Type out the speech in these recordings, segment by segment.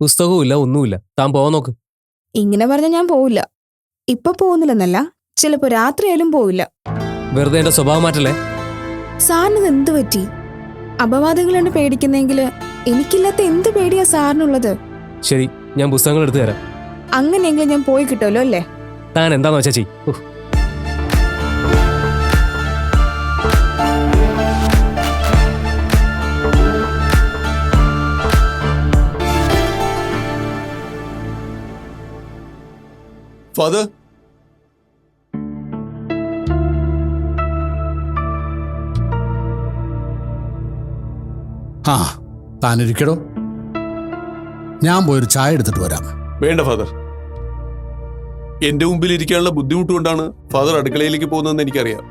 പുസ്തകവും ഇല്ല ഒന്നുമില്ല. താൻ പോവാൻ നോക്ക്. ഇങ്ങനെ പറഞ്ഞ ഞാൻ പോവില്ല. ഇപ്പൊ പോകുന്നില്ലെന്നല്ല ചിലപ്പോ രാത്രിയായാലും പോവില്ല. വെറുതെ എന്റെ സ്വഭാവം മാറ്റല്ലേ? സാറിന് എന്ത് പറ്റി? അപവാദങ്ങളാണ് പേടിക്കുന്നെങ്കിൽ എനിക്കില്ലാത്ത എന്ത് പേടിയാ സാറിനുള്ളത്? ശരി ഞാൻ പുസ്തകങ്ങൾ എടുത്തു തരാം. അങ്ങനെയെങ്കിലും ഞാൻ പോയി കിട്ടുമല്ലോ അല്ലേ? താൻ എന്താന്ന് വെച്ചാ ചെയ് ഫാദർ ആ താനിരിക്കടോ. ഞാൻ പോയൊരു ചായ എടുത്തിട്ട് വരാം. വേണ്ട ഫാദർ എന്റെ മുമ്പിൽ ഇരിക്കാനുള്ള ബുദ്ധിമുട്ട് കൊണ്ടാണ് ഫാദർ അടുക്കളയിലേക്ക് പോകുന്നതെന്ന് എനിക്കറിയാം.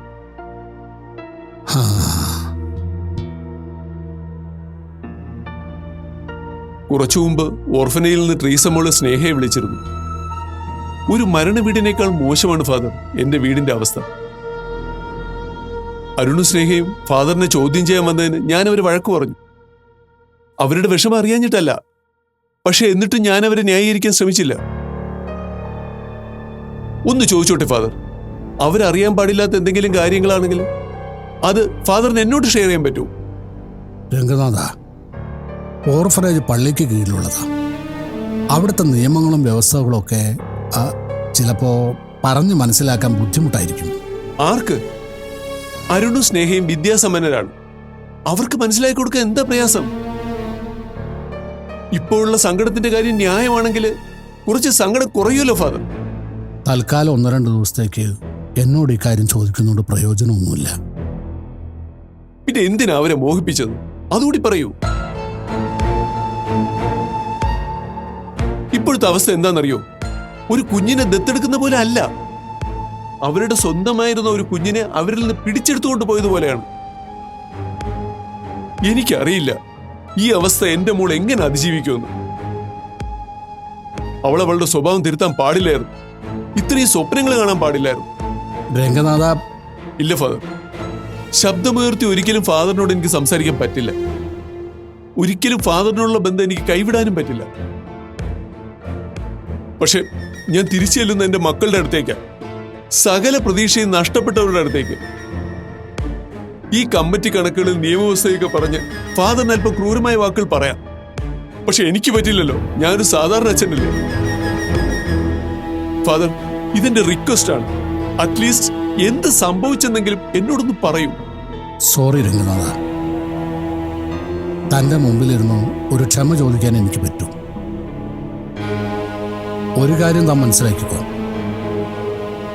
കുറച്ചു മുമ്പ് ഓർഫനയിൽ നിന്ന് ട്രീസമ്മോൾ സ്നേഹയെ വിളിച്ചിരുന്നു. ഒരു മരണ വീടിനേക്കാൾ മോശമാണ് ഫാദർ. എന്റെ വീടിന്റെ അവസ്ഥ. അരുണും സ്നേഹയും ഫാദറിനെ ചോദ്യം ചെയ്യാൻ വന്നതിന് ഞാൻ അവരെ വഴക്കു പറഞ്ഞു. അവരുടെ വിഷമം അറിയാഞ്ഞിട്ടല്ല. പക്ഷെ എന്നിട്ടും ഞാൻ അവരെ ന്യായീകരിക്കാൻ ശ്രമിച്ചില്ല. ഒന്ന് ചോദിച്ചോട്ടെ ഫാദർ. അവരറിയാൻ പാടില്ലാത്ത എന്തെങ്കിലും കാര്യങ്ങളാണെങ്കിൽ അത് ഫാദറിന് എന്നോട് ഷെയർ ചെയ്യാൻ പറ്റൂ. രംഗനാഥ ഓർഫനേജ് പള്ളിക്ക് കീഴിലുള്ളതാണ് അവിടുത്തെ നിയമങ്ങളും വ്യവസ്ഥകളും ഒക്കെ ചിലപ്പോ പറഞ്ഞു മനസ്സിലാക്കാൻ ബുദ്ധിമുട്ടായിരിക്കും. ആർക്ക്? അരുണും സ്നേഹയും വിദ്യാസമ്പന്നരാണ്. അവർക്ക് മനസ്സിലാക്കി കൊടുക്കാൻ എന്താ പ്രയാസം? ഇപ്പോഴുള്ള സങ്കടത്തിന്റെ കാര്യം ന്യായമാണെങ്കിൽ കുറച്ച് സങ്കടം കുറയുമല്ലോ ഫാദർ. തൽക്കാലം ഒന്നോ രണ്ട് ദിവസത്തേക്ക് എന്നോട് ഈ കാര്യം ചോദിക്കുന്നതുകൊണ്ട് പ്രയോജനമൊന്നുമില്ല. പിന്നെ എന്തിനാ അവരെ മോഹിപ്പിച്ചത്? അതുകൂടി പറയൂ. ഇപ്പോഴത്തെ അവസ്ഥ എന്താണെന്നറിയോ? ഒരു കുഞ്ഞിനെ ദത്തെടുക്കുന്ന പോലെ അല്ല. അവരുടെ സ്വന്തമായിരുന്ന ഒരു കുഞ്ഞിനെ അവരിൽ നിന്ന് പിടിച്ചെടുത്തുകൊണ്ട് പോയതുപോലെയാണ് എനിക്കറിയില്ല ഈ അവസ്ഥ എന്റെ മോൾ എങ്ങനെ അതിജീവിക്കുമെന്ന്. അവൾ അവളുടെ സ്വഭാവം തിരുത്താൻ പാടില്ലായിരുന്നു. ഇത്രയും സ്വപ്നങ്ങൾ കാണാൻ പാടില്ലായിരുന്നു. രംഗനാഥ. ഇല്ല ഫാദർ. ശബ്ദമുയർത്തി ഒരിക്കലും ഫാദറിനോട് എനിക്ക് സംസാരിക്കാൻ പറ്റില്ല. ഒരിക്കലും ഫാദറിനോടുള്ള ബന്ധം എനിക്ക് കൈവിടാനും പറ്റില്ല. പക്ഷെ ഞാൻ തിരിച്ചു ചെല്ലുന്ന എന്റെ മക്കളുടെ അടുത്തേക്ക്. സകല പ്രതീക്ഷയും നഷ്ടപ്പെട്ടവരുടെ അടുത്തേക്ക്. ഈ കമ്മിറ്റി കണക്കുകളിൽ നിയമവ്യവസ്ഥയൊക്കെ പറഞ്ഞ് ഫാദറിന് അല്പം ക്രൂരമായ വാക്കുകൾ പറയാം. പക്ഷെ എനിക്ക് പറ്റില്ലല്ലോ. ഞാനൊരു സാധാരണ അച്ഛനല്ലേ? ഫാദർ ഇതെന്റെ റിക്വസ്റ്റ് ആണ്. അറ്റ്ലീസ്റ്റ് എന്ത് സംഭവിച്ചെന്നെങ്കിലും എന്നോടൊന്ന് പറയൂ. സോറി രംഗനാഥ. തന്റെ മുമ്പിലിരുന്നു ഒരു ക്ഷമ ചോദിക്കാൻ എനിക്ക് പറ്റും. ഒരു കാര്യം താൻ മനസ്സിലാക്കിക്കോ.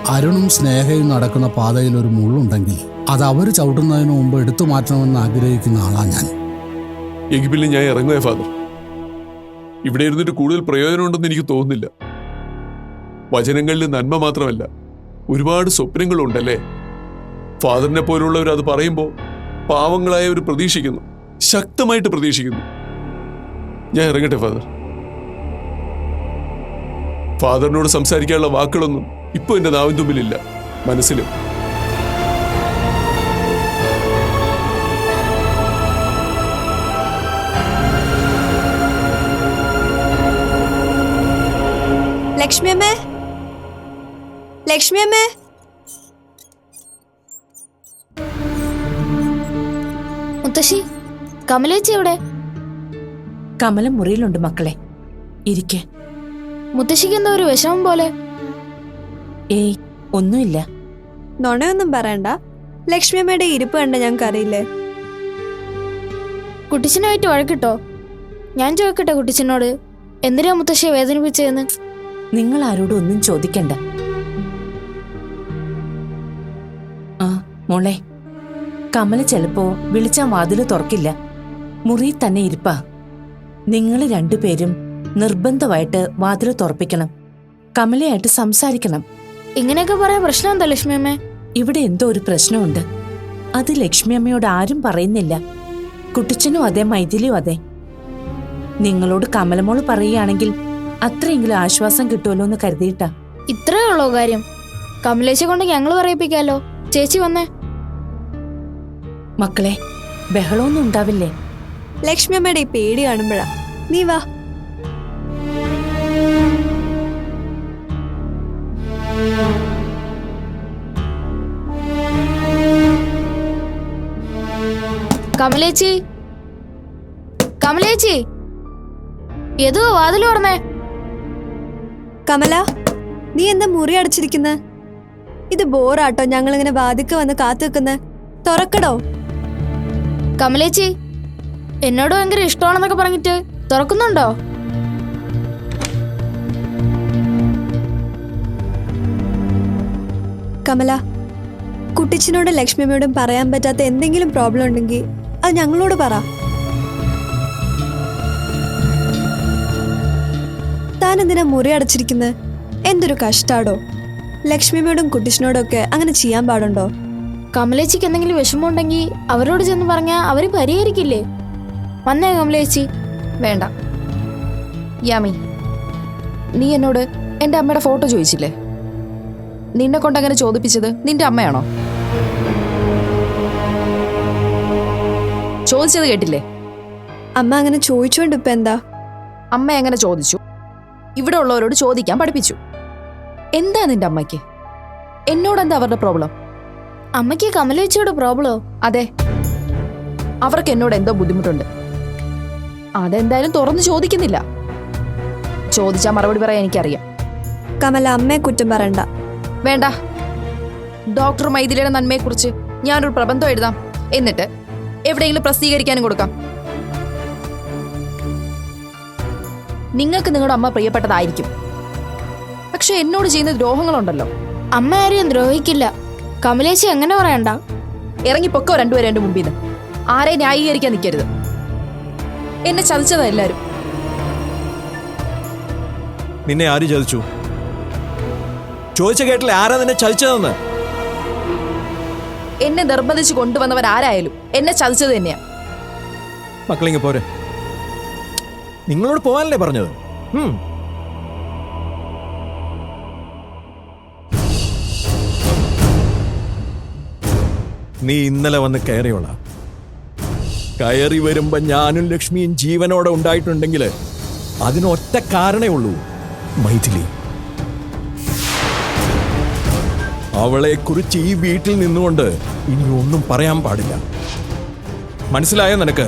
അരുണും സ്നേഹയും നടക്കുന്ന പാതയിൽ ഒരു മുള്ളുണ്ടെങ്കിൽ അത് അവർ ചവിട്ടുന്നതിന് മുമ്പ് എടുത്തു മാറ്റണമെന്ന് ആഗ്രഹിക്കുന്ന ആളാ ഞാൻ. എങ്കിൽ പിന്നെ ഞാൻ ഇറങ്ങുക ഫാദർ. ഇവിടെ ഇരുന്നിട്ട് കൂടുതൽ പ്രയോജനമുണ്ടെന്ന് എനിക്ക് തോന്നുന്നില്ല. വചനങ്ങളിൽ നന്മ മാത്രമല്ല ഒരുപാട് സ്വപ്നങ്ങളുണ്ടല്ലേ? ഫാദറിനെ പോലുള്ളവർ അത് പറയുമ്പോൾ പാവങ്ങളായവർ പ്രതീക്ഷിക്കുന്നു ശക്തമായിട്ട് പ്രതീക്ഷിക്കുന്നു. ഞാൻ ഇറങ്ങട്ടെ ഫാദർ. ഫാദറിനോട് സംസാരിക്കാനുള്ള വാക്കുകളൊന്നും ഇപ്പൊ എന്റെ നാവിൻ തുമ്പിലില്ല. മനസ്സിലും. മുത്തശ്ശി കമലേച്ചി എവിടെ? കമലം മുറിയിലുണ്ട് മക്കളെ. ഇരിക്കെ. മുത്തശ്ശിക്ക് എന്താ ഒരു വിഷമം പോലെ. ഏയ് ഒന്നുമില്ല. നുണയൊന്നും പറയണ്ട. ലക്ഷ്മി അമ്മയുടെ ഇരിപ്പ് കണ്ട ഞങ്ങൾക്ക് അറിയില്ലേ കുട്ടിച്ചനായിട്ട് വഴക്കിട്ടോ? ഞാൻ ചോദിക്കട്ടെ കുട്ടിച്ചനോട് എന്തിനാ മുത്തശ്ശിയെ വേദനിപ്പിച്ചതെന്ന്? നിങ്ങൾ ആരോടും ഒന്നും ചോദിക്കണ്ട. ആ മോളെ കമല ചിലപ്പോ വിളിച്ച വാതിൽ തുറക്കില്ല. മുറി തന്നെ ഇരിപ്പാ. നിങ്ങൾ രണ്ടുപേരും നിർബന്ധമായിട്ട് വാതിൽ തുറപ്പിക്കണം. കമലയായിട്ട് സംസാരിക്കണം. ഇങ്ങനെയൊക്കെ പറയാൻ പ്രശ്നം എന്താ ലക്ഷ്മി അമ്മേ? ഇവിടെ എന്തോ ഒരു പ്രശ്നമുണ്ട്. അത് ലക്ഷ്മി അമ്മയോട് ആരും പറയുന്നില്ല. കുട്ടിച്ചനും അതെ മൈഥിലിയും അതെ. നിങ്ങളോട് കമലമോൾ പറയുകയാണെങ്കിൽ അത്രയെങ്കിലും ആശ്വാസം കിട്ടുമല്ലോ എന്ന് കരുതിയിട്ടാ. ഇത്രേ ഉള്ളോ കാര്യം. കമലേശ കൊണ്ട് ഞങ്ങൾ പറയിപ്പിക്കാലോ. ചേച്ചി വന്നേ. മക്കളെ ബഹളമൊന്നും ഉണ്ടാവില്ലേ? ലക്ഷ്മി അമ്മയുടെ ഈ പേടി കാണുമ്പോഴാ. നീ വാ. കമലേച്ചി. കമലേച്ചി. ഏതോ വാതിൽ തുറന്നേ. കമല നീ എന്താ മുറി അടച്ചിരിക്കുന്നത് ഇത് ബോറാട്ടോ ഞങ്ങൾ ഇങ്ങനെ വാതിക്ക് വന്ന് കാത്തു നിൽക്കുന്നത് തുറക്കടോ. കമലേച്ചി എന്നോട് ഭയങ്കര ഇഷ്ടമാണെന്നൊക്കെ പറഞ്ഞിട്ട് തുറക്കുന്നുണ്ടോ? കമല കുട്ടിച്ചിനോടും ലക്ഷ്മിയമ്മയോടും പറയാൻ പറ്റാത്ത എന്തെങ്കിലും പ്രോബ്ലം ഉണ്ടെങ്കിൽ അത് ഞങ്ങളോട് പറ. താൻ എന്തിനാ മുറി അടച്ചിരിക്കുന്നത് എന്തൊരു കഷ്ടാടോ. ലക്ഷ്മിയമ്മയോടും കുട്ടിച്ചിനോടും ഒക്കെ അങ്ങനെ ചെയ്യാൻ പാടുണ്ടോ? കമലേച്ചിക്ക് എന്തെങ്കിലും വിഷമമുണ്ടെങ്കിൽ അവരോട് ചെന്ന് പറഞ്ഞാൽ അവർ പരിഹരിക്കില്ലേ? വന്നേ കമലേച്ചി. വേണ്ട. യാമി നീ എന്നോട് എന്റെ അമ്മയുടെ ഫോട്ടോ ചോദിച്ചില്ലേ? നിന്നെ കൊണ്ടങ്ങനെ ചോദിപ്പിച്ചത് നിന്റെ അമ്മയാണോ? ചോദിച്ചത് കേട്ടില്ലേ? അമ്മ അങ്ങനെ ചോദിച്ചോണ്ട് ഇപ്പൊ എന്താ? അമ്മ എങ്ങനെ ചോദിച്ചു. ഇവിടെ ഉള്ളവരോട് ചോദിക്കാൻ പഠിപ്പിച്ചു. എന്താ നിന്റെ അമ്മയ്ക്ക്? എന്നോട് എന്താ അവരുടെ പ്രോബ്ലം? അമ്മയ്ക്ക് കമലേച്ചിയുടെ പ്രോബ്ലോ? അതെ. അവർക്ക് എന്നോട് എന്തോ ബുദ്ധിമുട്ടുണ്ട്. അതെന്തായാലും തുറന്ന് ചോദിക്കുന്നില്ല. ചോദിച്ചാൽ മറുപടി പറയാൻ എനിക്കറിയാം. കമല അമ്മയെ കുറ്റം പറയണ്ട. വേണ്ട. ഡോക്ടർ മൈഥിലിയുടെ നന്മയെക്കുറിച്ച് ഞാനൊരു പ്രബന്ധം എഴുതാം. എന്നിട്ട് എവിടെയെങ്കിലും പ്രസിദ്ധീകരിക്കാനും കൊടുക്കാം. നിങ്ങൾക്ക് നിങ്ങളുടെ അമ്മ പ്രിയപ്പെട്ടതായിരിക്കും. പക്ഷെ എന്നോട് ചെയ്യുന്ന ദ്രോഹങ്ങളുണ്ടല്ലോ. അമ്മ ആരെയും ദ്രോഹിക്കില്ല. കമലേശി അങ്ങനെ പറയണ്ട. ഇറങ്ങിപ്പൊക്കോ രണ്ടുപേരും എന്റെ മുമ്പിൽ നിന്ന് ആരെ ന്യായീകരിക്കാൻ നിൽക്കരുത്. എന്നെ ചതിച്ചതാ എല്ലാരും നിന്നെ ആര് ചതിച്ചു? ചോദിച്ച കേട്ടില്ല ആരാ നിന്നെ ചതിച്ചതെന്ന്? എന്നെ നിർബന്ധിച്ച് കൊണ്ടുവന്നവരാരായാലും എന്നെ ചതിച്ചത് തന്നെയാ. മക്കളിങ്ങ് പോരെ. നിങ്ങളോട് പോവാനല്ലേ പറഞ്ഞത്? ഉം. നീ ഇന്നലെ വന്ന് കയറിയോള. കയറി വരുമ്പോ ഞാനും ലക്ഷ്മിയും ജീവനോടെ ഉണ്ടായിട്ടുണ്ടെങ്കിൽ അതിനൊറ്റ കാരണേ ഉള്ളൂ മൈഥിലി. അവളെ കുറിച്ച് ഈ വീട്ടിൽ നിന്നുകൊണ്ട് ഇനി ഒന്നും പറയാൻ പാടില്ല. മനസ്സിലായോ നിനക്ക്?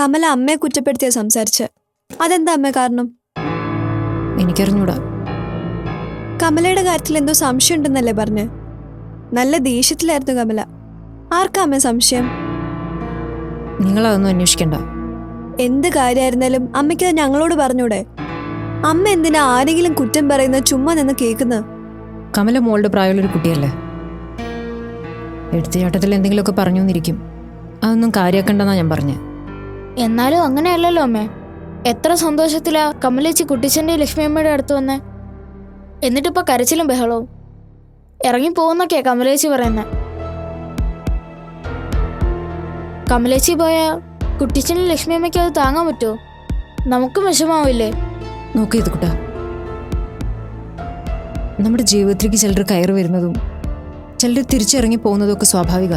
കമല അമ്മയെ കുറ്റപ്പെടുത്തിയ സംസാരിച്ച്. അതെന്താ അമ്മ കാരണം? എനിക്കറിഞ്ഞൂടാ. കമലയുടെ കാര്യത്തിൽ എന്തോ സംശയം ഉണ്ടെന്നല്ലേ പറഞ്ഞ്? നല്ല ദേഷ്യത്തിലായിരുന്നു കമല. ആർക്കാ അമ്മ സംശയം? നിങ്ങളതൊന്നും അന്വേഷിക്കണ്ട. എന്ത് കാര്യമായിരുന്നാലും അമ്മയ്ക്ക് അത് ഞങ്ങളോട് പറഞ്ഞൂടെ? അമ്മ എന്തിനാ ആരെങ്കിലും കുറ്റം പറയുന്ന ചുമ്മാ നിന്ന് കേൾക്കുന്നത് കമല മോളുടെ പ്രായമുള്ളൊരു കുട്ടിയല്ലേ? എടുത്തുചാട്ടത്തിൽ എന്തെങ്കിലുമൊക്കെ പറഞ്ഞു എന്നിരിക്കും അതൊന്നും കാര്യാക്കണ്ടെന്നാ ഞാൻ പറഞ്ഞേ. എന്നാലും അങ്ങനെയല്ലല്ലോ അമ്മേ. എത്ര സന്തോഷത്തിലാ കമലേച്ചി കുട്ടിച്ചന്റെ ലക്ഷ്മിയമ്മയുടെ അടുത്ത് വന്നേ. എന്നിട്ടിപ്പോ കരച്ചിലും ബഹളവും. ഇറങ്ങി പോകുന്നൊക്കെയാ കമലേച്ചി പറയുന്നത് കമലേച്ചി പോയ കുട്ടിച്ചനും ലക്ഷ്മിയമ്മയ്ക്ക് അത് താങ്ങാൻ പറ്റുമോ നമുക്കും വിഷമാവില്ലേ നോക്ക് ഇത് കുട്ടാ. നമ്മുടെ ജീവിതത്തിലേക്ക് ചിലർ കയറി വരുന്നതും ചിലർ തിരിച്ചിറങ്ങി പോകുന്നതും ഒക്കെ സ്വാഭാവിക.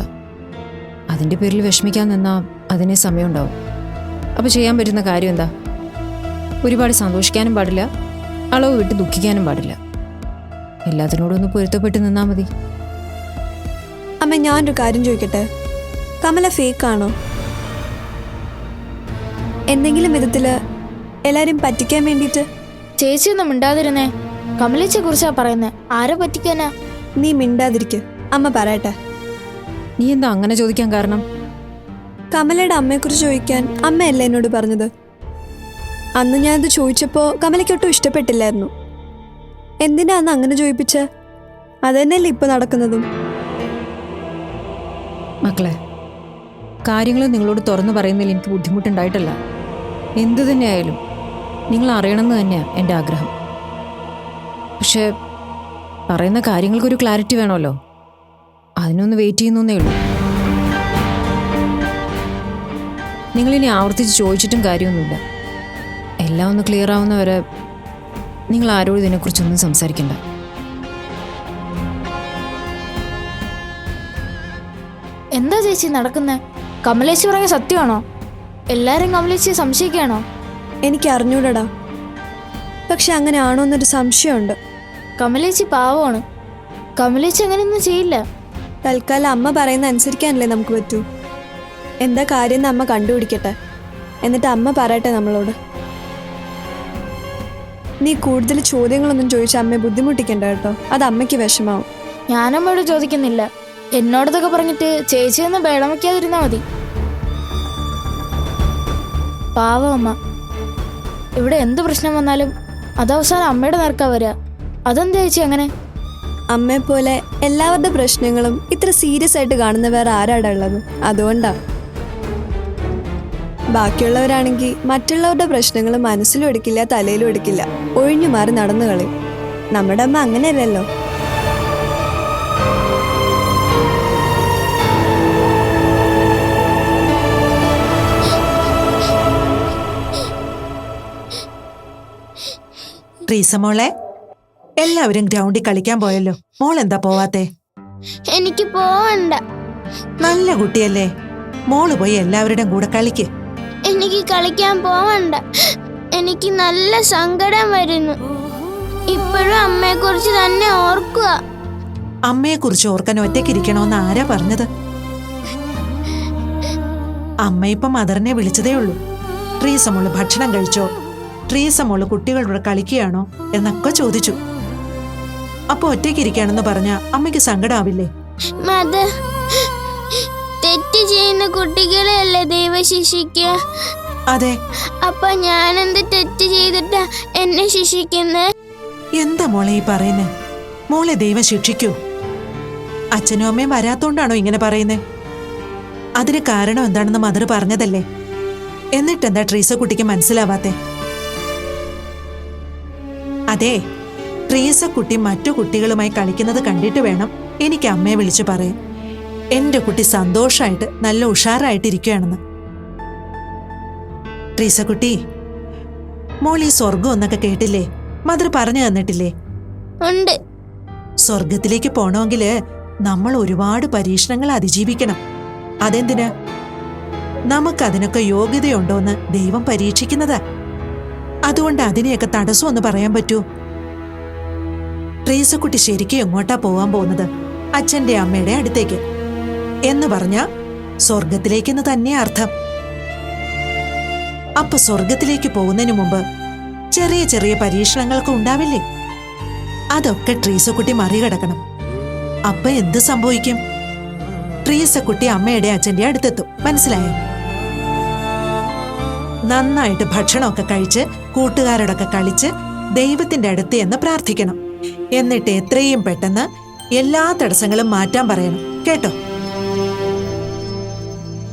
അതിന്റെ പേരിൽ വിഷമിക്കാൻ നിന്നാ അതിനെ സമയമുണ്ടാവും. അപ്പോൾ ചെയ്യാൻ പറ്റുന്ന കാര്യം എന്താ? ഒരുപാട് സന്തോഷിക്കാനും പാടില്ല. അളവ് വിട്ട് ദുഃഖിക്കാനും പാടില്ല. എല്ലാത്തിനോടും ഒന്ന് പൊരുത്തപ്പെട്ട് നിന്നാ മതി. അമ്മ ഞാനൊരു കാര്യം ചോദിക്കട്ടെ? കമല ഫേക്ക് ആണോ എന്തെങ്കിലും വിധത്തിൽ എല്ലാരും പറ്റിക്കാൻ വേണ്ടിട്ട് ചേച്ചിയൊന്നും മിണ്ടാതിരുന്നേ. കമലേച്ചിയെ കുറിച്ചാ പറയുന്നേ. ആരെ പറ്റിക്കാനാ? നീ മിണ്ടാതിരിക്ക. അമ്മ പറയട്ടെ. നീ എന്താ അങ്ങനെ ചോദിക്കാൻ കാരണം? കമലയുടെ അമ്മയെക്കുറിച്ച് ചോദിക്കാൻ അമ്മയല്ലേ എന്നോട് പറഞ്ഞത്? അന്ന് ഞാനത് ചോദിച്ചപ്പോൾ കമലയ്ക്കൊട്ടും ഇഷ്ടപ്പെട്ടില്ലായിരുന്നു. എന്തിനാ അന്ന് അങ്ങനെ ചോദിപ്പിച്ച? അതന്നെയല്ലേ ഇപ്പൊ നടക്കുന്നതും. മക്കളെ കാര്യങ്ങൾ നിങ്ങളോട് തുറന്നു പറയുന്നതിൽ എനിക്ക് ബുദ്ധിമുട്ടുണ്ടായിട്ടല്ല. എന്തു തന്നെയായാലും നിങ്ങൾ അറിയണമെന്ന് തന്നെയാണ് എന്റെ ആഗ്രഹം. പക്ഷേ പറയുന്ന കാര്യങ്ങൾക്കൊരു ക്ലാരിറ്റി വേണമല്ലോ. അതിനൊന്ന് വെയിറ്റ് ചെയ്യുന്നേ ഉള്ളൂ. നിങ്ങളിനി ആവർത്തിച്ച് ചോദിച്ചിട്ടും കാര്യമൊന്നുമില്ല. എല്ലാം ഒന്ന് ക്ലിയർ ആവുന്നവരെ നിങ്ങൾ ആരോടും ഇതിനെക്കുറിച്ചൊന്നും സംസാരിക്കണ്ട. എന്താ ചേച്ചി നടക്കുന്നത് കമലേശ് പറഞ്ഞ സത്യമാണോ? എല്ലാരും കമലേശിയെ സംശയിക്കുകയാണോ? എനിക്ക് അറിഞ്ഞൂടടാ പക്ഷെ അങ്ങനെ ആണോ എന്നൊരു സംശയമുണ്ട്. കമലേച്ചി പാവമാണ്. കമലേച്ചി അങ്ങനെയൊന്നും ചെയ്യില്ല. തൽക്കാലം അമ്മ പറയുന്ന അനുസരിക്കാനല്ലേ നമുക്ക് പറ്റൂ. എന്താ കാര്യം എന്ന് അമ്മ കണ്ടുപിടിക്കട്ടെ. എന്നിട്ട് അമ്മ പറയട്ടെ നമ്മളോട്. നീ കൂടുതൽ ചോദ്യങ്ങളൊന്നും ചോദിച്ച അമ്മയെ ബുദ്ധിമുട്ടിക്കണ്ട കേട്ടോ. അത് അമ്മയ്ക്ക് വിഷമാവും. ഞാനമ്മയോട് ചോദിക്കുന്നില്ല. എന്നോടതൊക്കെ പറഞ്ഞിട്ട് ചേച്ചി ഒന്ന് ബേളം വയ്ക്കാതിരുന്നാ മതി. പാവം അമ്മ. ഇവിടെ എന്ത് പ്രശ്നം വന്നാലും അത് അവസാനം അമ്മയുടെ നേർക്കാ വരിക അതെന്താ ചേച്ചി അങ്ങനെ? അമ്മയെ പോലെ എല്ലാവരുടെ പ്രശ്നങ്ങളും ഇത്ര സീരിയസ് ആയിട്ട് കാണുന്ന വേറെ ആരാടാ ഉള്ളത്? അതുകൊണ്ടാ. ബാക്കിയുള്ളവരാണെങ്കിൽ മറ്റുള്ളവരുടെ പ്രശ്നങ്ങൾ മനസ്സിലും എടുക്കില്ല തലയിലും എടുക്കില്ല. ഒഴിഞ്ഞു മാറി നടന്നു കളി. നമ്മുടെ അമ്മ അങ്ങനെയല്ലല്ലോ. മോളെ എല്ലാവരും ഗ്രൗണ്ടിൽ കളിക്കാൻ പോയല്ലോ. മോൾ എന്താ പോവാത്തെ? എനിക്ക് പോവണ്ട. നല്ല കുട്ടിയല്ലേ. മോൾ പോയി എല്ലാവരുടെയും കൂടെ കളിക്ക്. എനിക്ക് കളിക്കാൻ പോവണ്ട. എനിക്ക് നല്ല സങ്കടം വരുന്നു. ഇപ്പോഴും അമ്മയെ കുറിച്ച് തന്നെ ഓർക്കുക. അമ്മയെ കുറിച്ച് ഓർക്കാൻ ഒറ്റയ്ക്കിരിക്കണോന്ന് ആരാ പറഞ്ഞത്? അമ്മ ഇപ്പൊ മദറിനെ വിളിച്ചതേ ഉള്ളൂ. ട്രീസ മോൾ ഭക്ഷണം കഴിച്ചോ? ട്രീസ മോൾ കുട്ടികളുടെ കളിക്കുകയാണോ? എന്നൊക്കെ ചോദിച്ചു. അപ്പൊ ഒറ്റയ്ക്കിരിക്കുകയാണെന്ന് പറഞ്ഞ അമ്മയ്ക്ക് സങ്കടാവില്ലേ? മദർ തെറ്റ് ചെയ്യുന്ന കുട്ടികളെ അല്ലേ ദൈവം ശിക്ഷിക്കുക അതെ. അപ്പൊ എന്ത് തെറ്റ് ചെയ്തിട്ടാ എന്നെ ശിക്ഷിക്കുന്നത് എന്താ മോളെ ഈ പറയുന്നേ? മോളെ ദൈവം ശിക്ഷിക്കൂ. അച്ഛനും അമ്മയും വരാത്തോണ്ടാണോ ഇങ്ങനെ പറയുന്നേ? അതിന് കാരണം എന്താണെന്ന് മദർ പറഞ്ഞതല്ലേ? എന്നിട്ടെന്താ ട്രീസ കുട്ടിക്ക് മനസ്സിലാവാത്തെ? അതെ ട്രീസ കുട്ടി മറ്റു കുട്ടികളുമായി കളിക്കുന്നത് കണ്ടിട്ട് വേണം എനിക്ക് അമ്മയെ വിളിച്ചു പറയാൻ. എന്റെ കുട്ടി സന്തോഷമായിട്ട് നല്ല ഉഷാറായിട്ടിരിക്കുകയാണെന്ന്. ട്രീസ കുട്ടി മോൾ ഈ സ്വർഗം എന്നൊക്കെ കേട്ടില്ലേ? മദർ പറഞ്ഞു തന്നിട്ടില്ലേ? ഉണ്ട്. സ്വർഗത്തിലേക്ക് പോണമെങ്കിൽ നമ്മൾ ഒരുപാട് പരീക്ഷണങ്ങൾ അതിജീവിക്കണം. അതെന്തിന്? നമുക്കതിനൊക്കെ യോഗ്യതയുണ്ടോന്ന് ദൈവം പരീക്ഷിക്കുന്നത്. അതുകൊണ്ട് അതിനെയൊക്കെ തടസ്സമെന്ന് പറയാൻ പറ്റൂ? ട്രീസക്കുട്ടി ശരിക്കും എങ്ങോട്ടാ പോവാൻ പോകുന്നത്? അച്ഛന്റെ അമ്മയുടെ അടുത്തേക്ക്. എന്ന് പറഞ്ഞ സ്വർഗത്തിലേക്കെന്ന് തന്നെ അർത്ഥം. അപ്പൊ സ്വർഗത്തിലേക്ക് പോകുന്നതിന് മുമ്പ് ചെറിയ ചെറിയ പരീക്ഷണങ്ങളൊക്കെ ഉണ്ടാവില്ലേ? അതൊക്കെ ട്രീസക്കുട്ടി മറികടക്കണം. അപ്പൊ എന്ത് സംഭവിക്കും? ട്രീസക്കുട്ടി അമ്മയുടെ അച്ഛന്റെ അടുത്തെത്തും. മനസ്സിലായോ? നന്നായിട്ട് ഭക്ഷണമൊക്കെ കഴിച്ച് കൂട്ടുകാരോടൊക്കെ കളിച്ച് ദൈവത്തിന്റെ അടുത്ത് എന്ന് പ്രാർത്ഥിക്കണം. എന്നിട്ട് എത്രയും പെട്ടെന്ന് എല്ലാ തടസ്സങ്ങളും മാറ്റാൻ പറയണം. കേട്ടോ?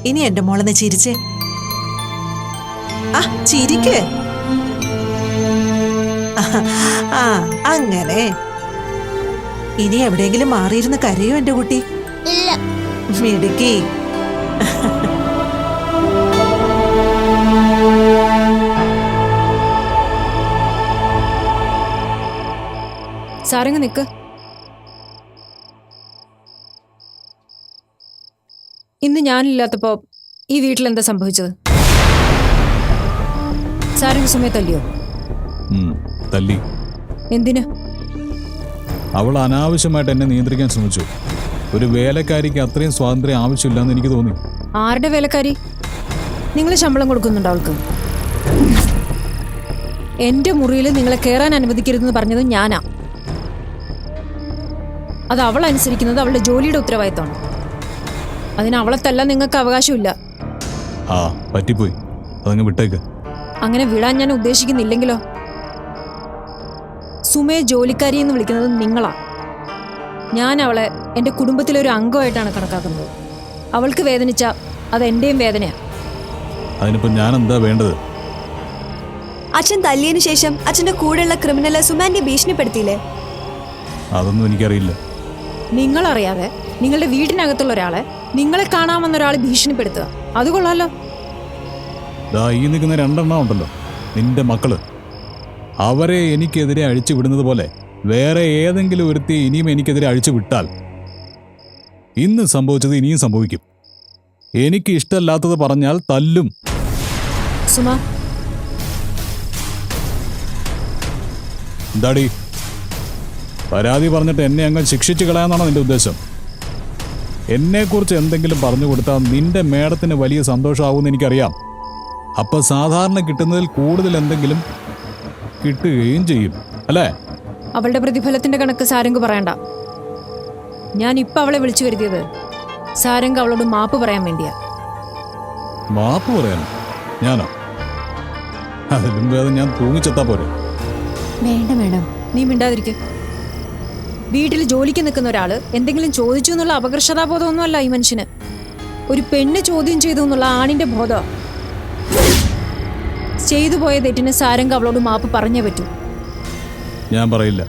ഇനി എന്റെ മോളെന്ന് ചിരിച്ചേ. ആ ചിരിക്ക്. ആ അങ്ങനെ. ഇനി എവിടെയെങ്കിലും മാറിയിരുന്ന് കരയോ എന്റെ കുട്ടി? ഇല്ല. മിടുക്കി. സാറിങ് നിൽക്ക് ഇന്ന് ഞാനില്ലാത്തപ്പോ ഈ വീട്ടിൽ എന്താ സംഭവിച്ചത് സാരംഗ് തല്ലി. എന്തിന്? അവൾ അനാവശ്യമായിട്ട് എന്നെ നിയന്ത്രിക്കാൻ ശ്രമിച്ചു. ഒരു വേലക്കാരിക്ക് അത്രയും സ്വാതന്ത്ര്യം ആവശ്യമില്ലെന്ന് എനിക്ക് തോന്നി. ആരുടെ വേലക്കാരി? നിങ്ങൾ ശമ്പളം കൊടുക്കുന്നുണ്ടോ അവൾക്ക്? എന്റെ മുറിയിൽ നിങ്ങളെ കയറാൻ അനുവദിക്കരുതെന്ന് പറഞ്ഞത് ഞാനാ. അത് അവൾ അനുസരിക്കുന്നത് അവളുടെ ജോലിയുടെ ഉത്തരവാദിത്തമാണ്. അതിന് അവളെ തല്ല നിങ്ങൾക്ക് അവകാശമില്ല. ആ പറ്റിപ്പോയി. അതങ്ങ് വിട്ടേക്ക്. അങ്ങനെ വിടാൻ ഞാൻ ഉദ്ദേശിക്കുന്നില്ലെങ്കിലോ? സുമയെ ജോലിക്കാരി എന്ന് വിളിക്കുന്നത് നിങ്ങളാ. ഞാൻ അവളെ എന്റെ കുടുംബത്തിലെ ഒരു അംഗമായിട്ടാണ് കണക്കാക്കുന്നത്. അവൾക്ക് വേദനിച്ച അത് എന്റെയും വേദനയാണ് അതിനിപ്പോ ഞാൻ എന്താ വേണ്ടത്? അച്ഛൻ തല്ലിയതിനു ശേഷം അച്ഛന്റെ കൂടെയുള്ള ക്രിമിനലെ സുമാന്റെ ഭീഷണിപ്പെടുത്തിയില്ലേ? അതൊന്നും എനിക്കറിയില്ല. നിങ്ങളറിയാതെ നിങ്ങളുടെ വീടിനകത്തുള്ള ഒരാളെ നിങ്ങളെ കാണാമെന്ന ഒരാൾ ഭീഷണിപ്പെടുത്തുക. അത് കൊള്ളാലോ. ദാ ഈ നിൽക്കുന്ന രണ്ടെണ്ണം ഉണ്ടല്ലോ. നിന്റെ മക്കൾ. അവരെ എനിക്കെതിരെ അഴിച്ചു വിടുന്നത് പോലെ വേറെ ഏതെങ്കിലും ഒരുത്തി ഇനിയും എനിക്കെതിരെ അഴിച്ചു വിട്ടാൽ ഇന്ന് സംഭവിച്ചത് ഇനിയും സംഭവിക്കും. എനിക്ക് ഇഷ്ടമല്ലാത്തത് പറഞ്ഞാൽ തല്ലും. സുമ. എന്താടി? പരാതി പറഞ്ഞിട്ട് എന്നെ അങ്ങ് ശിക്ഷിച്ചു കളയാന്നാണോ നിന്റെ ഉദ്ദേശം? എന്നെക്കുറിച്ച് എന്തെങ്കിലും പറഞ്ഞു കൊടുത്താൽ നിന്റെ മേഡത്തിന് വലിയ സന്തോഷമാവുമെന്ന് എനിക്കറിയാം. അപ്പൊ സാധാരണ കിട്ടുന്നതിൽ കൂടുതൽ എന്തെങ്കിലും കിട്ടുകയും ചെയ്യും അല്ലേ? അവളുടെ പ്രതിഫലത്തിന്റെ കണക്ക് സാരംഗ് പറയണ്ട. ഞാൻ ഇപ്പൊ അവളെ വിളിച്ചു വരുത്തിയത്. സാരംഗ് അവളോട് മാപ്പ് പറയാൻ വേണ്ടിയാ. മാപ്പ് പറയാൻ ഞാനോ? അതിലും ഭേദം ഞാൻ തൂങ്ങിച്ചെത്താ പോരെ. വേണ്ട മേഡം. നീ മിണ്ടാതിരിക്കെ. വീട്ടിൽ ജോലിക്ക് നിൽക്കുന്ന ഒരാൾ എന്തെങ്കിലും ചോദിച്ചു എന്നുള്ള അപകർഷതാബോധമൊന്നുമല്ല ഈ മനുഷ്യന്. ഒരു പെണ്ണ് ചോദ്യം ചെയ്തു എന്നുള്ള ആണിന്റെ ബോധം. ചെയ്തു പോയ തെറ്റിന് സാരംഗ് അവളോട് മാപ്പ് പറഞ്ഞേ പറ്റൂ. ഞാൻ പറയില്ല.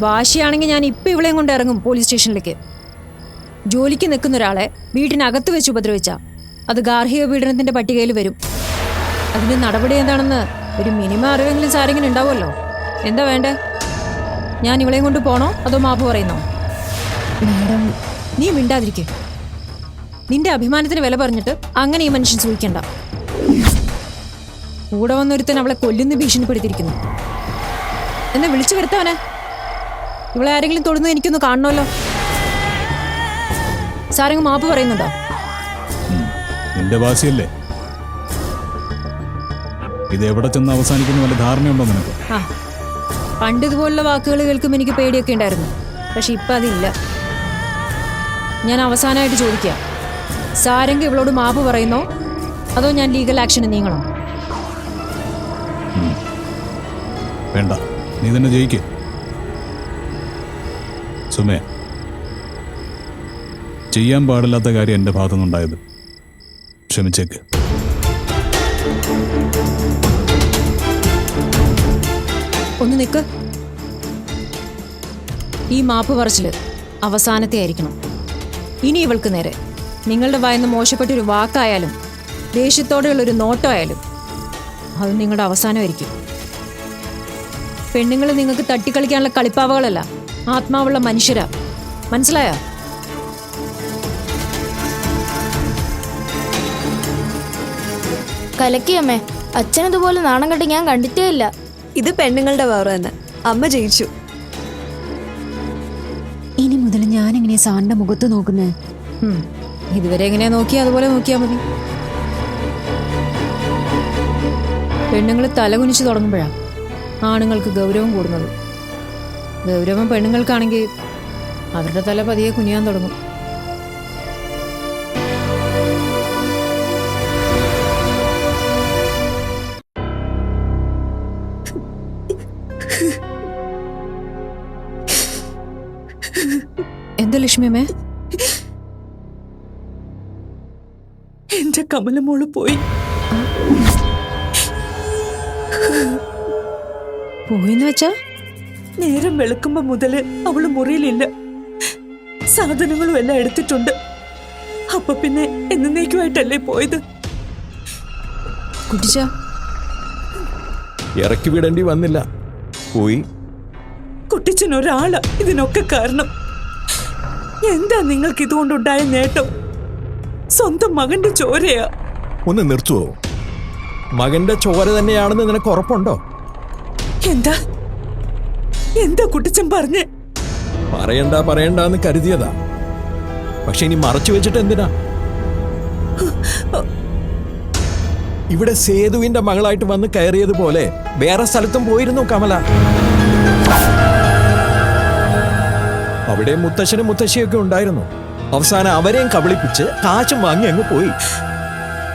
വാശിയാണെങ്കിൽ ഞാൻ ഇപ്പൊ ഇവളെയും കൊണ്ട് ഇറങ്ങും പോലീസ് സ്റ്റേഷനിലേക്ക്. ജോലിക്ക് നിൽക്കുന്ന ഒരാളെ വീട്ടിനകത്ത് വെച്ച് ഉപദ്രവിച്ച. അത് ഗാർഹിക പീഡനത്തിന്റെ പട്ടികയിൽ വരും. അതിന്റെ നടപടി എന്താണെന്ന് ഒരു മിനിമം അറിവെങ്കിലും സാരെങ്കിലും ഉണ്ടാവുമല്ലോ. എന്താ വേണ്ടേ? ഞാൻ ഇവളെയും കൊണ്ട് പോണോ അതോ മാപ്പ് പറയുന്നോ? മാഡം. നീ മിണ്ടാതിരിക്കേ. നിന്റെ അഭിമാനത്തിന് വില പറഞ്ഞിട്ട് അങ്ങനെ ഈ മനുഷ്യൻ ചോദിക്കണ്ട കൂടെ വന്നൊരുത്തൻ അവളെ കൊല്ലുന്ന ഭീഷണിപ്പെടുത്തിയിരിക്കുന്നു. എന്നെ വിളിച്ചു വരുത്തവനെ ഇവളെ ആരെങ്കിലും തൊടുന്നത് എനിക്കൊന്ന് കാണണമല്ലോ. സാരങ്ങ് മാപ്പ് പറയുന്നുണ്ടോ? നിന്റെ വാസിയല്ലേ ഇത് എവിടെ ചെന്ന് അവസാനിക്കുന്ന വല്ല ധാരണയുണ്ടോ നിനക്ക്? ആ പണ്ട് ഇതുപോലുള്ള വാക്കുകൾ കേൾക്കുമ്പോൾ എനിക്ക് പേടിയൊക്കെ ഉണ്ടായിരുന്നു. പക്ഷെ ഇപ്പം അതില്ല. ഞാൻ അവസാനമായിട്ട് ചോദിക്കുക സാരംഗ് ഇവളോട് മാപ്പ് പറയുന്നോ? അതോ ഞാൻ ലീഗൽ ആക്ഷൻ നീങ്ങണോ? വേണ്ട നീ തന്നെ ജയിക്ക്. സുമേ ചെയ്യാൻ പാടില്ലാത്ത കാര്യം എന്റെ ഭാഗത്തുനിന്നുണ്ടായത്. ക്ഷമിച്ചേക്ക്. ഒന്ന് നിൽക്ക് ഈ മാപ്പ് പറച്ചിൽ അവസാനത്തെ ആയിരിക്കണം. ഇനി ഇവൾക്ക് നേരെ. നിങ്ങളുടെ വായന്ന് മോശപ്പെട്ടൊരു വാക്കായാലും ദേഷ്യത്തോടെയുള്ള ഒരു നോട്ടമായാലും അത് നിങ്ങളുടെ അവസാനമായിരിക്കും. പെണ്ണുങ്ങൾ നിങ്ങൾക്ക് തട്ടിക്കളിക്കാനുള്ള കളിപ്പാവകളല്ല ആത്മാവുള്ള മനുഷ്യരാ. മനസ്സിലായോ? കലക്കിയമ്മേ അച്ഛനതുപോലെ നാണം കെട്ട് ഞാൻ കണ്ടിട്ടേ ഇല്ല. ഇത് പെണ്ണുങ്ങളുടെ പവർ തന്നെ അമ്മ ജയിച്ചു. ഇനി മുതൽ ഞാൻ എങ്ങനെയാ സാറിന്റെ മുഖത്ത് നോക്കുന്നേ? ഇതുവരെ എങ്ങനെയാ നോക്കി അതുപോലെ നോക്കിയാ മതി. പെണ്ണുങ്ങൾ തലകുനിച്ച് തുടങ്ങുമ്പോഴാ ആണുങ്ങൾക്ക് ഗൗരവം കൂടുന്നത്. ഗൗരവം പെണ്ണുങ്ങൾക്കാണെങ്കിൽ അവരുടെ തല പതിയെ കുനിയാൻ തുടങ്ങും. എന്താ ലക്ഷ്മിയമ്മേ എന്റെ കമലമോൾ പോയി. പോയിന്ന് വെച്ചാ? നേരം വെളുക്കുമ്പോ മുതൽ അവൾ മുറിയിലില്ല. സാധനങ്ങളും എല്ലാം എടുത്തിട്ടുണ്ട്. അപ്പൊ പിന്നെ എന്നേക്കുമായിട്ടല്ലേ പോയത്? കുട്ടിച്ച. ഇറക്കി വിടേണ്ടി വന്നില്ല. പോയി. കുട്ടിച്ചൻ ഒരാൾ. ഇതിനൊക്കെ കാരണം. എന്താ നിങ്ങൾക്ക് ഇതുകൊണ്ടുണ്ടായ നേട്ടം? സ്വന്തം മകന്റെ ചോരയാ. ഒന്ന് നിർത്തുവോ? മകന്റെ ചോര തന്നെയാണെന്ന് നിനക്ക് ഉറപ്പുണ്ടോ? എന്താ? എന്താ കുട്ടിച്ചൻ പറഞ്ഞേ? പറയണ്ട പറയണ്ടെന്ന് കരുതിയതാ. പക്ഷെ ഇനി മറച്ചു വെച്ചിട്ട് എന്തിനാ? ഇവിടെ സേതുവിന്റെ മകളായിട്ട് വന്ന് കയറിയതുപോലെ വേറെ സ്ഥലത്തും പോയിരുന്നു കമല. അവിടെ മുത്തശ്ശനും മുത്തശ്ശിയൊക്കെ ഉണ്ടായിരുന്നു. അവസാനം അവരെയും കബളിപ്പിച്ച് കാശും വാങ്ങി അങ്ങ് പോയി.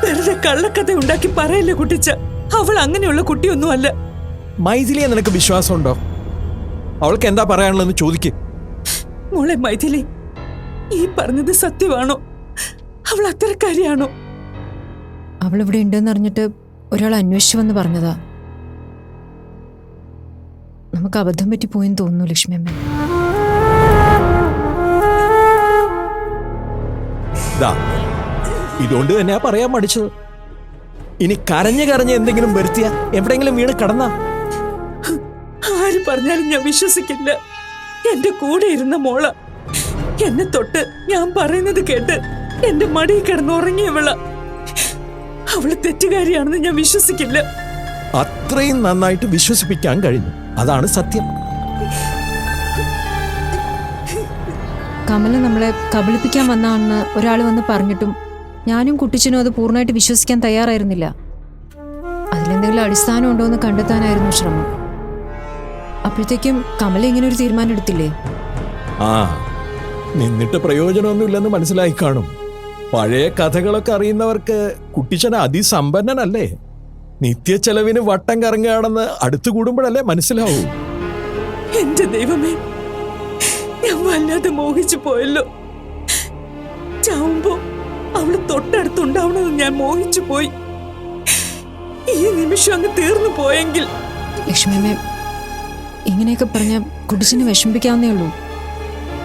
വെറുതെ കള്ളക്കഥ ഉണ്ടാക്കി പറയല്ലേ കുട്ടിച്ച? അവൾ അങ്ങനെയുള്ള കുട്ടിയൊന്നും അല്ല മൈഥിലിയെ നിനക്ക് വിശ്വാസമുണ്ടോ? അവൾക്ക് എന്താ പറയാനുള്ളതെന്ന് ചോദിക്ക്. മോളെ മൈഥിലി ഈ പറഞ്ഞത് സത്യമാണോ? അവൾ അത്തരക്കാരിയാണോ? അവൾ ഇവിടെ ഉണ്ടെന്ന് അറിഞ്ഞിട്ട് ഒരാൾ അന്വേഷിച്ചു വന്ന് പറഞ്ഞതാ. നമുക്ക് അബദ്ധം പറ്റി പോയെന്ന് തോന്നുന്നു ലക്ഷ്മിയമ്മ ഇതുകൊണ്ട് തന്നെ പറയാൻ മടിച്ചത്. ഇനി കരഞ്ഞു കരഞ്ഞ് എന്തെങ്കിലും വരുത്തിയ എവിടെങ്കിലും വീണ് കടന്ന? ആര് പറഞ്ഞാലും ഞാൻ വിശ്വസിക്കില്ല. എന്റെ കൂടെ ഇരുന്ന മോള എന്നെ തൊട്ട് ഞാൻ പറയുന്നത് കേട്ട് എന്റെ മടി കിടന്ന് ഉറങ്ങിയവള അവൾ തെറ്റുകാരിയാണെന്ന് ഞാൻ വിശ്വസിക്കില്ല. അത്രയും നന്നായിട്ട് വിശ്വസിപ്പിക്കാൻ കഴിഞ്ഞു. അതാണ് സത്യം. കമല നമ്മളെ കബളിപ്പിക്കാൻ വന്നാണെന്ന് ഒരാൾ വന്ന് പറഞ്ഞിട്ടും ഞാനും കുട്ടിച്ചനും അത് പൂർണമായിട്ട് വിശ്വസിക്കാൻ തയ്യാറായിരുന്നില്ല. അതിലെന്തെങ്കിലും അടിസ്ഥാനം ഉണ്ടോ എന്ന് കണ്ടെത്താനായിരുന്നു ശ്രമം. അപ്പോഴത്തേക്കും കമല ഇങ്ങനെ ഒരു തീരുമാനം എടുത്തില്ലേ? ആ നിന്നിട്ട് പ്രയോജനമൊന്നുമില്ലെന്ന് മനസ്സിലായി കാണും. പഴയ കഥകളൊക്കെ അറിയുന്നവർക്ക് കുട്ടിച്ചൻ അതിസമ്പന്നനല്ലേ? നിത്യ ചെലവിന് വട്ടം കറങ്ങുകയാണെന്ന് അടുത്തുകൂടുമ്പോഴല്ലേ മനസ്സിലാവൂ. എന്റെ ദൈവമേ ഞാൻ വല്ലാതെ മോഹിച്ചു പോയല്ലോ. ചാവുമ്പോ അവൾ തൊട്ടടുത്തുണ്ടാവണമെന്ന് ഞാൻ മോഹിച്ചു പോയി. ഈ നിമിഷം അങ്ങ് തീർന്നു പോയെങ്കിൽ. ലക്ഷ്മിയമ്മേ ഇങ്ങനെയൊക്കെ പറഞ്ഞ കുടിച്ചിന് വിഷമിപ്പിക്കാവുന്നേ ഉള്ളൂ.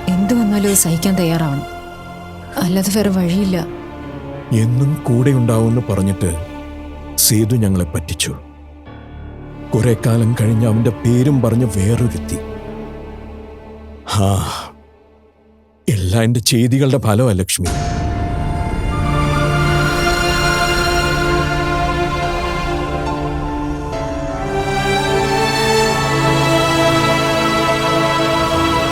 എന്ത് വന്നാലും അത് സഹിക്കാൻ തയ്യാറാവണം. അല്ലാതെ വേറെ വഴിയില്ല. എന്നും കൂടെ ഉണ്ടാവുമെന്ന് പറഞ്ഞിട്ട് സേതു ഞങ്ങളെ പറ്റിച്ചു. കുറെ കാലം കഴിഞ്ഞ് അവന്റെ പേരും പറഞ്ഞ് വേറൊരുത്തി. എല്ലാം എന്റെ ചെയ്തികളുടെ ഫലമല്ല ലക്ഷ്മി.